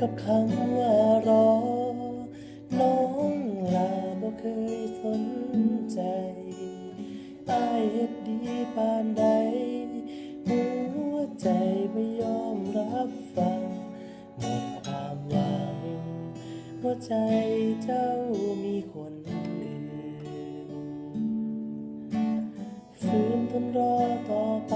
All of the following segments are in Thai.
กับคำว่ารอ น้องลาบ่เคยสนใจอายเฮ็ดดีปานใด หัวใจไม่ยอมรับฟังหมดความหวังว่าใจเจ้ามีคนอื่นฝืนทนรอต่อไป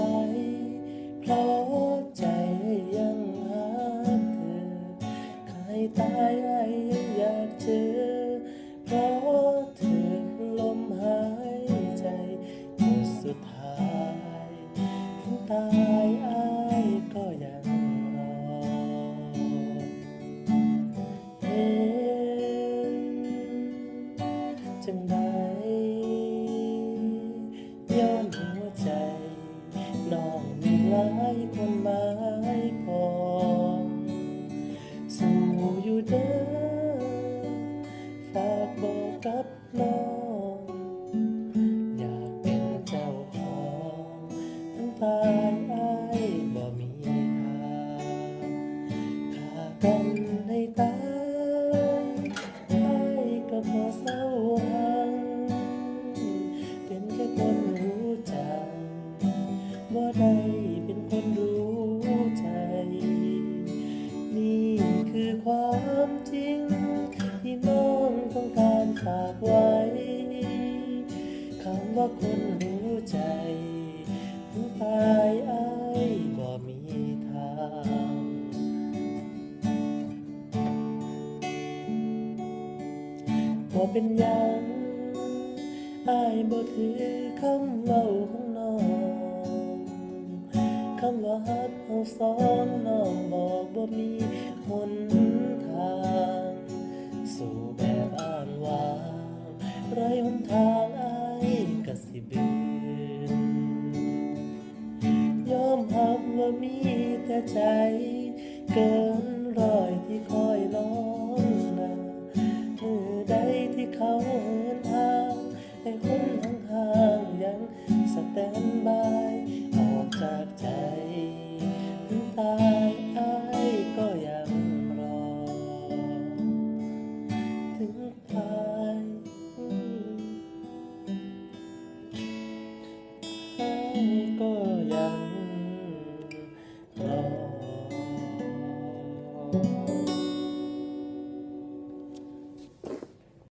สุดท้ายถึงตายอ้ก็ยังรอเห็นจังใดย้อนหัวใจน้องมีหลายคนหมาย กันให้ตายอ้ก็พอเศร้าหังเป็นแค่คนรู้จักบ่ได้เป็นคนรู้ใจ นี่คือความจริง ที่น้องต้องการฝากไว้คำว่าคนรู้ใจถึงตายอ้ายบ่มีทาง บ่เป็นหยังอายบ่ถือคำเว้าของน้องคำว่าฮักเฮาสองน้องบอกบ่มีหนทางสู่แบบอ้างว้างไรหนทางอายก็สิเบืนยอมรับว่ามีแต่ใจเกิน เขาเหินทางให้คนห่างๆยังสแตนบาย